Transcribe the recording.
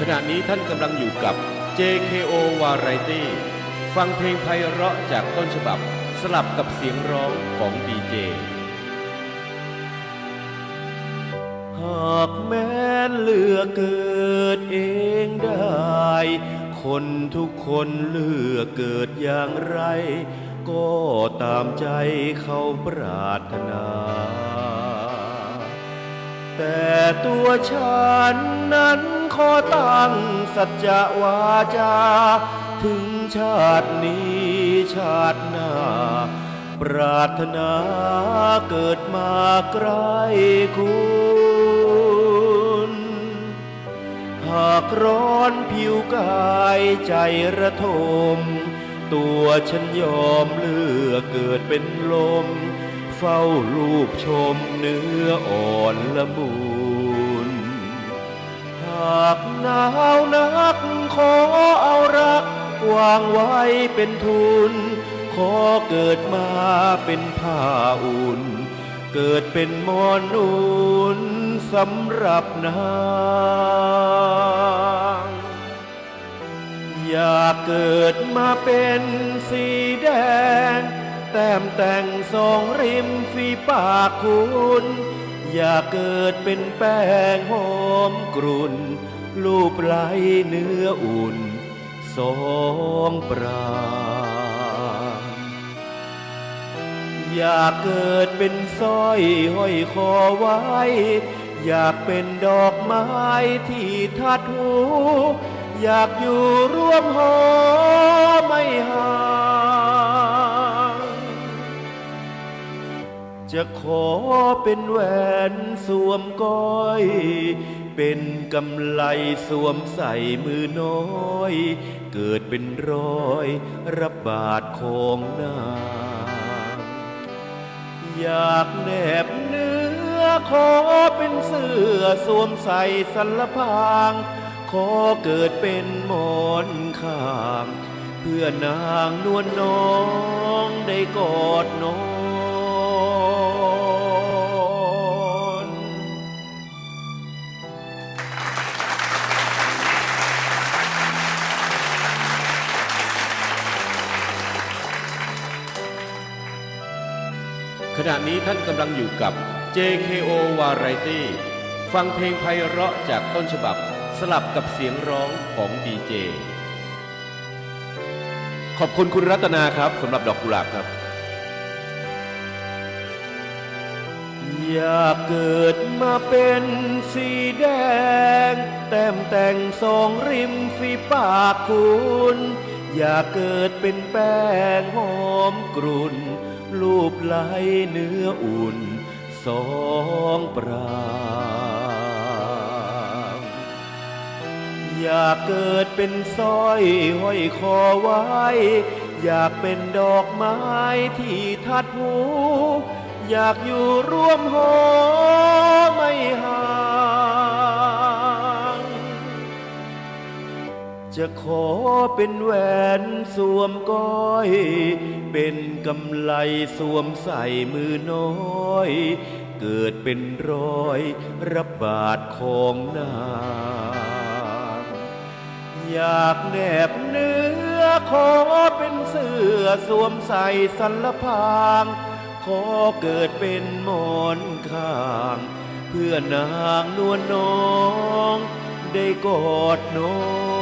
ขณะนี้ท่านกำลังอยู่กับ JKO Variety ฟังเพลงไพเราะจากต้นฉบับสลับกับเสียงร้องของดีเจ หากแม้นเลือกเกิดเองได้ คนทุกคนเลือกเกิดอย่างไร ก็ตามใจเขาปรารถนา แต่ตัวฉันนั้น อตั้งสัจจะวาจา ถึงชาตินี้ชาติหน้า ปรารถนาเกิดมาใกล้คุณหากร้อนผิวกายใจระทม ตัวฉันยอมเลือกเกิดเป็นลม เฝ้ารูปชมเนื้ออ่อนละมุนากหนาวนักขอเอารัก วางไว้เป็นทุน ขอเกิดมาเป็นผ้าอุ่น เกิดเป็นหมอนอุ่นสำหรับนางอยากเกิดมาเป็นสีแดง แต้มแต่งสองริมฝีปากคุณ อยากเกิดเป็นแป้งหอมกรุ่น รูปไหลเนื้ออุ่น สองปรางอยากเกิดเป็นสร้อยห้อยคอไว้ อยากเป็นดอกไม้ที่ทัดหู อยากอยู่ร่วมหอไม่ห่าง จะขอเป็นแหวนสวมก้อย เป็นกำไลสวมใส่มือน้อย เกิดเป็นรอยรับบาดของนางอยากแนบเนื้อขอเป็นเสื้อสวมใส่สัลพางขอเกิดเป็นหมอนข้าง เพื่อนางนวลน้องได้กอดนอน ขณะนี้ท่านกำลังอยู่กับ JKO Variety ฟังเพลงไพเราะจากต้นฉบับสลับกับเสียงร้องของดีเจ ขอบคุณคุณรัตนาครับสำหรับดอกกุหลาบครับ อยากเกิดมาเป็นสีแดง แต้มแต่งสองริมฝีปากคุณ อยากเกิดเป็นแป้งหอมกรุ่น รูปไหลเนื้ออุ่นสองปรางอยากเกิดเป็นสร้อยห้อยคอไว้ อยากเป็นดอกไม้ที่ทัดหู อยากอยู่ร่วมหอไม่ห่าง จะขอเป็นแหวนสวมก้อย เป็นกำไลสวมใส่มือน้อย เกิดเป็นรอยรับบาดของนาง อยากแนบเนื้อขอเป็นเสื้อสวมใส่สัลพาง ขอเกิดเป็นหมอนข้าง เพื่อนางนวลน้อง ได้กอดนอน